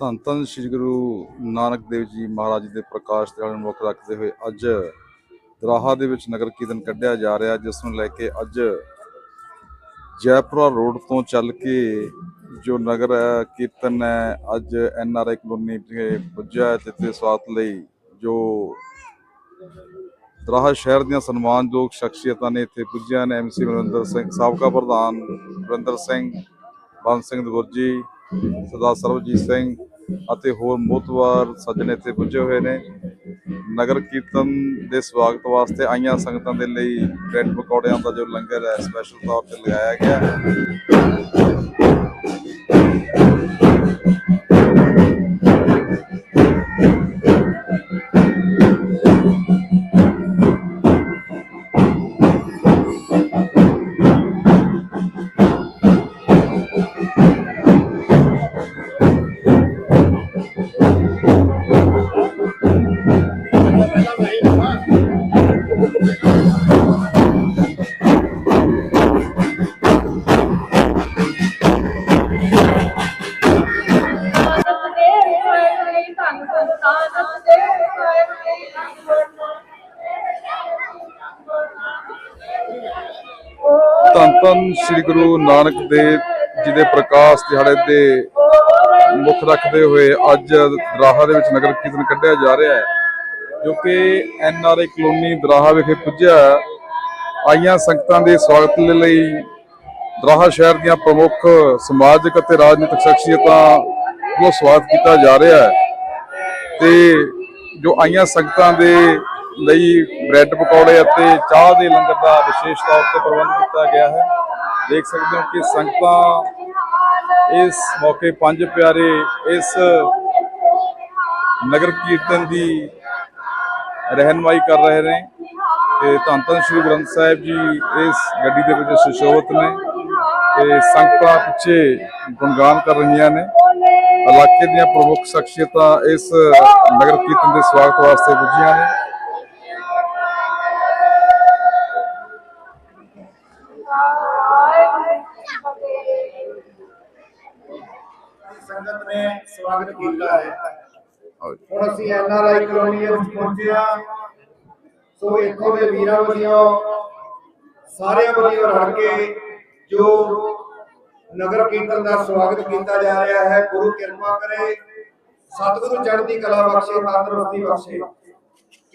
ਧੰਨ ਧੰਨ ਸ੍ਰੀ ਗੁਰੂ ਨਾਨਕ ਦੇਵ ਜੀ ਮਹਾਰਾਜ ਜੀ ਦੇ ਪ੍ਰਕਾਸ਼ ਦਿਹਾੜੇ ਨੂੰ ਮੁੱਖ ਰੱਖਦੇ ਹੋਏ ਅੱਜ ਦਰਾਹਾ ਦੇ ਵਿੱਚ ਨਗਰ ਕੀਰਤਨ ਕੱਢਿਆ ਜਾ ਰਿਹਾ, ਜਿਸ ਨੂੰ ਲੈ ਕੇ ਅੱਜ ਜੈਪੁਰਾ ਰੋਡ ਤੋਂ ਚੱਲ ਕੇ ਜੋ ਨਗਰ ਕੀਰਤਨ ਹੈ, ਅੱਜ ਐਨ ਆਰ ਆਈ ਕਲੋਨੀ ਤੇ ਪੁੱਜਿਆ ਹੈ ਜਿੱਥੇ ਸਵਾਗਤ ਲਈ ਜੋ ਦਰਾਹਾ ਸ਼ਹਿਰ ਦੀਆਂ ਸਨਮਾਨਯੋਗ ਸ਼ਖਸੀਅਤਾਂ ਨੇ ਇੱਥੇ ਪੁੱਜੀਆਂ ਨੇ ਐਮਸੀ ਮਨਿੰਦਰ ਸਿੰਘ, ਸਾਬਕਾ ਪ੍ਰਧਾਨ ਵਰਿੰਦਰ ਸਿੰਘ ਬੰਦ ਸਿੰਘ ਦਗੁਰਜੀ ਸਰਦਾਰ ਸਰਬਜੀਤ ਸਿੰਘ ਅਤੇ ਹੋਰ ਮੋਤਵਾਰ ਸੱਜਣ ਇੱਥੇ ਪੁੱਜੇ ਹੋਏ ਨੇ। ਨਗਰ ਕੀਰਤਨ ਦੇ ਸਵਾਗਤ ਵਾਸਤੇ ਆਈਆਂ ਸੰਗਤਾਂ ਦੇ ਲਈ ਬ੍ਰੈਡ ਪਕੌੜਿਆਂ ਦਾ ਜੋ ਲੰਗਰ ਹੈ ਸਪੈਸ਼ਲ ਤੌਰ ਤੇ ਲਗਾਇਆ ਗਿਆ। ਹੈ ਧੰਨ ਧੰਨ ਸ੍ਰੀ ਗੁਰੂ ਨਾਨਕ ਦੇਵ ਜੀ ਦੇ ਪ੍ਰਕਾਸ਼ ਦਿਹਾੜੇ ਦੇ ਮੁੱਖ ਰੱਖਦੇ ਹੋਏ ਅੱਜ ਦਰਾਹਾ ਦੇ ਵਿੱਚ ਨਗਰ ਕੀਰਤਨ ਕੱਢਿਆ ਜਾ ਰਿਹਾ ਹੈ, ਜੋ ਕਿ N R I colony Doraha ਵਿਖੇ ਪੁੱਜਿਆ ਆਈਆਂ ਸੰਗਤਾਂ ਦੇ ਸਵਾਗਤ ਲਈ ਦਰਾਹਾ ਸ਼ਹਿਰ ਦੀਆਂ ਪ੍ਰਮੁੱਖ ਸਮਾਜਿਕ ਅਤੇ ਰਾਜਨੀਤਿਕ ਸ਼ਖਸੀਅਤਾਂ ਨੂੰ ਸਵਾਗਤ ਕੀਤਾ ਜਾ ਰਿਹਾ ਹੈ। ਤੇ ਜੋ ਆਈਆਂ ਸੰਗਤਾਂ ਦੇ ਲਈ ਬ੍ਰੈਡ ਪਕੌੜੇ ਅਤੇ ਚਾਹ ਦੇ ਲੰਗਰ ਦਾ ਵਿਸ਼ੇਸ਼ ਤੌਰ ਤੇ ਪ੍ਰਬੰਧ ਕੀਤਾ ਗਿਆ ਹੈ। ਦੇਖ ਸਕਦੇ ਹੋ ਕਿ ਸੰਗਤਾਂ ਇਸ ਮੌਕੇ ਪੰਜ ਪਿਆਰੇ ਇਸ ਨਗਰ ਕੀਰਤਨ ਦੀ ਰਹਿਨਮਾਈ ਕਰ ਰਹੇ ਨੇ ਤੇ ਧੰਨ ਧੰਨ ਸ੍ਰੀ ਗ੍ਰੰਥ ਸਾਹਿਬ ਜੀ ਇਸ ਗੱਡੀ ਦੇ ਵਿੱਚ ਸੁਸ਼ੋਭਿਤ ਨੇ ਤੇ ਸੰਗਤਾਂ ਪਿੱਛੇ ਗੁਣਗਾਨ ਕਰ ਰਹੀਆਂ ਨੇ। ਇਲਾਕੇ ਦੀਆਂ ਪ੍ਰਮੁੱਖ ਸ਼ਖਸੀਅਤਾਂ ਇਸ ਨਗਰ ਕੀਰਤਨ ਦੇ ਸਵਾਗਤ ਵਾਸਤੇ ਪੁੱਜੀਆਂ ਨੇ। ਸੰਗਤ ਨੇ ਸਵਾਗਤ ਕੀਤਾ ਹੈ। ਹੁਣ ਅਸੀਂ ਐਨਆਰਆਈ ਕਲੋਨੀ ਵਿੱਚ ਸੋ ਇੱਥੋਂ ਦੇ ਵੀਰਾਂ ਵੱਲੋਂ ਸਾਰਿਆਂ ਵੱਲੋਂ ਰਲ ਕੇ ਜੋ ਨਗਰ ਕੀਰਤਨ ਦਾ ਸਵਾਗਤ ਕੀਤਾ ਜਾ ਰਿਹਾ ਹੈ। ਗੁਰੂ ਕਿਰਪਾ ਕਰੇ, ਸਤਿਗੁਰੂ ਚੜ੍ਹਦੀ ਕਲਾ ਬਖਸ਼ੇ, ਤੰਦਰੁਸਤੀ ਬਖਸ਼ੇ।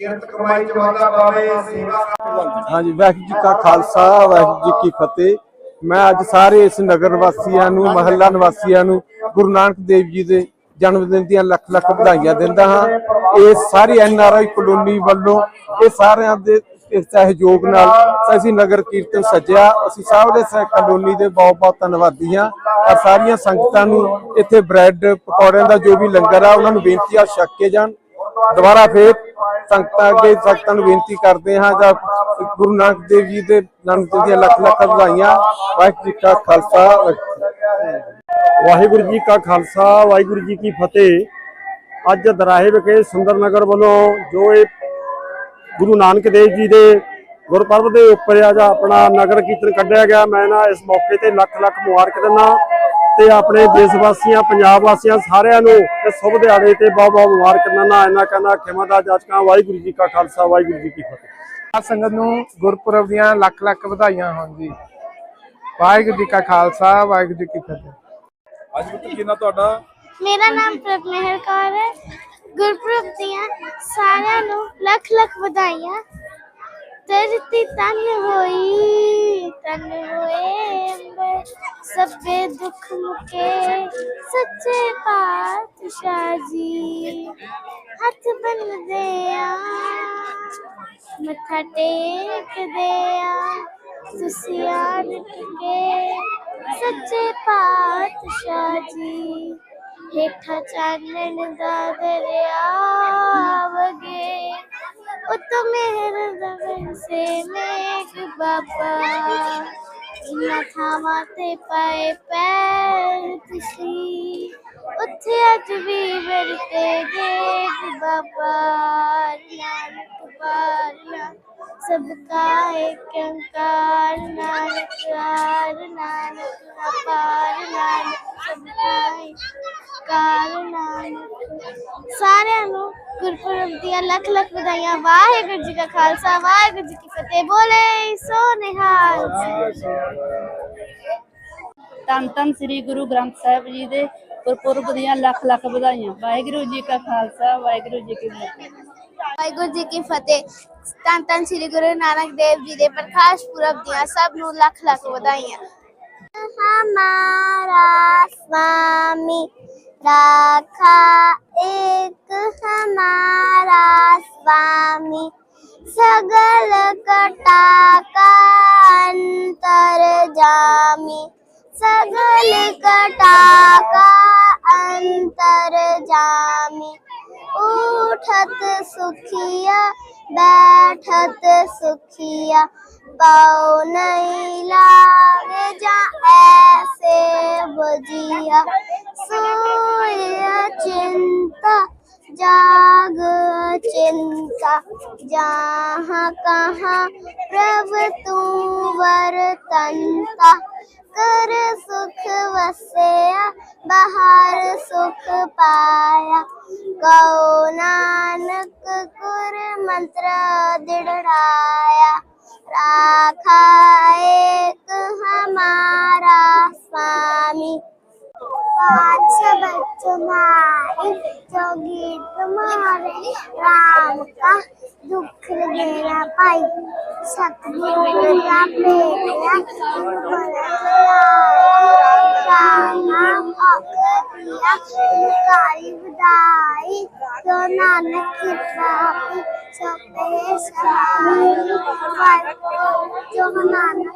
ਕਿਰਤ ਕਮਾਈ ਚ ਵਾਧਾ ਪਾਵੇ, ਸੇਵਾ ਹਾਂਜੀ, ਵਾਹਿਗੁਰੂ ਜੀ ਕਾ ਖਾਲਸਾ, ਵਾਹਿਗੁਰੂ ਜੀ ਕੀ ਫਤਿਹ। ਮੈਂ ਅੱਜ ਸਾਰੇ ਇਸ ਨਗਰ ਵਾਸੀਆਂ ਨੂੰ, ਮਹੱਲਾ ਨਿਵਾਸੀਆਂ ਨੂੰ, ਗੁਰੂ ਨਾਨਕ ਦੇਵ ਜੀ ਦੇ ਜਨਮ ਦਿਨ ਦੀਆਂ ਲੱਖ ਲੱਖ ਵਧਾਈਆਂ ਦਿੰਦਾ ਹਾਂ। ਇਹ ਸਾਰੀ ਐਨ ਆਰ ਆਈ ਕਲੋਨੀ ਵੱਲੋਂ, ਇਹ ਸਾਰਿਆਂ ਦੇ ਇਸ ਸਹਿਯੋਗ ਨਾਲ ਅਸੀਂ ਨਗਰ ਕੀਰਤਨ ਸੱਜਿਆ, ਅਸੀਂ ਸਭ ਦੇ ਸਹਿ ਕਲੋਨੀ ਦੇ ਬਹੁਤ ਬਹੁਤ ਧੰਨਵਾਦੀ ਹਾਂ। ਔਰ ਸਾਰੀਆਂ ਸੰਗਤਾਂ ਨੂੰ ਇੱਥੇ ਬ੍ਰੈਡ ਪਕੌੜਿਆਂ ਦਾ ਜੋ ਵੀ ਲੰਗਰ ਆ, ਉਹਨਾਂ ਨੂੰ ਬੇਨਤੀ ਆ ਛਕ ਕੇ ਜਾਣ। ਦੁਬਾਰਾ ਫੇਰ ਸੰਗਤਾਂ ਅੱਗੇ ਸੰਗਤਾਂ ਨੂੰ ਬੇਨਤੀ ਕਰਦੇ ਹਾਂ, ਜਾਂ ਗੁਰੂ ਨਾਨਕ ਦੇਵ ਜੀ ਦੇ ਜਨਮ ਦਿਨ ਦੀਆਂ ਲੱਖ ਲੱਖ ਵਧਾਈਆਂ। ਵਾਹਿਗੁਰੂ ਜੀ ਕਾ ਖਾਲਸਾ, ਵਾਹਿਗੁਰੂ ਜੀ ਕਾ ਖਾਲਸਾ, ਵਾਹਿਗੁਰੂ ਜੀ ਕੀ ਫਤਿਹ। ਅੱਜ ਦਰਾਹੇ ਵਿਖੇ ਸੁੰਦਰ ਨਗਰ ਵੱਲੋਂ ਜੋ ਇਹ ਗੁਰੂ ਨਾਨਕ ਦੇਵ ਜੀ ਦੇ ਗੁਰਪੁਰਬ ਦੇ ਉੱਪਰ ਆ ਜਾਂ ਆਪਣਾ ਨਗਰ ਕੀਰਤਨ ਕੱਢਿਆ ਗਿਆ ਮੈਂ ਨਾ ਇਸ ਮੌਕੇ ਤੇ ਲੱਖ ਲੱਖ ਮੁਬਾਰਕ ਦਿੰਦਾ ਤੇ ਆਪਣੇ ਦੇਸ਼ ਵਾਸੀਆਂ ਪੰਜਾਬ ਵਾਸੀਆਂ ਸਾਰਿਆਂ ਨੂੰ ਇਸ ਸ਼ੁਭ ਦਿਹਾੜੇ ਤੇ ਬਹੁਤ ਬਹੁਤ ਮੁਬਾਰਕ ਦਿੰਦਾ ਇਹਨਾਂ ਕਹਿੰਦਾ ਖਿਮਾ ਦਾ ਜਾਚਕਾਂ ਵਾਹਿਗੁਰੂ ਜੀ ਕਾ ਖਾਲਸਾ ਵਾਹਿਗੁਰੂ ਜੀ ਕੀ ਫਤਿਹ। ਸਾਧ ਸੰਗਤ ਨੂੰ ਗੁਰਪੁਰਬ ਦੀਆਂ ਲੱਖ ਲੱਖ ਵਧਾਈਆਂ ਹੋਣ ਜੀ। ਵਾਹਿਗੁਰੂ ਜੀ ਕਾ ਖਾਲਸਾ ਵਾਹਿਗੁਰੂ ਜੀ ਕੀ ਫਤਿਹ। ਅੱਜ ਪੁੱਤ ਕੀ ਨਾ ਤੁਹਾਡਾ? ਮੇਰਾ ਨਾਮ ਪ੍ਰਭਮੇਹਰ ਕੌਰ ਹੈ। ਗੁਰਪੁਰਬ ਦੀਆਂ ਸਾਰਿਆਂ ਨੂੰ ਲੱਖ ਲੱਖ ਵਧਾਈਆਂ। ਧਰਤੀ ਤਨ ਹੋਈ ਤਨ ਹੋਏ ਅੰਬਰ, ਸਭੇ ਦੁੱਖ ਮੁਕੇ, ਸੱਚੇ ਪਾਤਸ਼ਾਹ ਜੀ। ਹੱਥ ਬੰਨਦੇ ਆ, ਮੱਥਾ ਟੇਕਦੇ ਆ ਸੁਸਿਆਨ ਟਿਕੇ ਸੱਚੇ ਪਾਤਸ਼ਾਹ ਜੀ। ਹੇਠਾਂ ਚਾਨਣ ਦਾ ਦਰਿਆ ਵਗੇ। ਉਤੋਂ ਮਿਹਰ ਦਾ ਵਰਸੇ ਮੇਗ ਬਾਬਾ। ਇਨਾ ਥਾਵਾਂ ਤੇ ਪਾਏ ਪੈਰ ਤੁਸੀਂ ਉੱਥੇ ਅੱਜ ਵੀ ਵਰਤੇ ਦੇਖ ਬਾਬਾ। ਨਾਨਕ ਬਾਰਿਆ ਸਭ ਕਾ ਇੱਕ ਅੰਕਾਰ ਕਾਰਨ ਸਾਰਿਆਂ ਨੂੰ ਗੁਰਪੁਰਬ ਦੀਆਂ ਲੱਖ ਲੱਖ ਵਧਾਈਆਂ ਵਾਹਿਗੁਰੂ ਜੀ ਕਾ ਖਾਲਸਾ ਵਾਹਿਗੁਰੂ ਜੀ ਕੀ ਫਤਿਹ ਬੋਲੇ ਸੋ ਨਿਹਾਲ ਧੰਨ ਧੰਨ ਸ੍ਰੀ ਗੁਰੂ ਗ੍ਰੰਥ ਸਾਹਿਬ ਜੀ ਦੇ ਗੁਰਪੁਰਬ ਦੀਆਂ ਲੱਖ ਲੱਖ ਵਧਾਈਆਂ ਵਾਹਿਗੁਰੂ ਜੀ ਕਾ ਖਾਲਸਾ ਵਾਹਿਗੁਰੂ ਜੀ ਕੀ ਫਤਿਹ ਵਾਹਿਗੁਰੂ ਜੀ ਕੀ ਫਤਿਹ ਧੰਨ ਧੰਨ ਸ੍ਰੀ ਗੁਰੂ ਨਾਨਕ ਦੇਵ ਜੀ ਦੇ ਪ੍ਰਕਾਸ਼ ਪੁਰਬ ਦੀਆਂ ਸਭ ਨੂੰ ਲੱਖ ਲੱਖ ਵਧਾਈਆਂ हमारा स्वामी راکھا ایک ہمارا سوامی، سگل کٹا کا انتر جامی۔ سگل کٹا کا انتر جامی۔ اٹھت سکھیا، بیٹھت سکھیا۔ پاؤ نہیں لاگ جا، ایسے بجیا۔ సోయ చింత జాగ చింత జహా కహా ప్రభు తూ کر سکھ وسیا بہار سکھ پایا گو نانک کر منتر دڑھایا راکھا ایک ہمارا سوامی पाँच बच्चनाई जो गीत मारे राम का दुख देना पाई सतगुरु का बेटिया राम नाम अखरिया काली बधाई जो नानक की प्राप्ति सपे सहाय जो नानक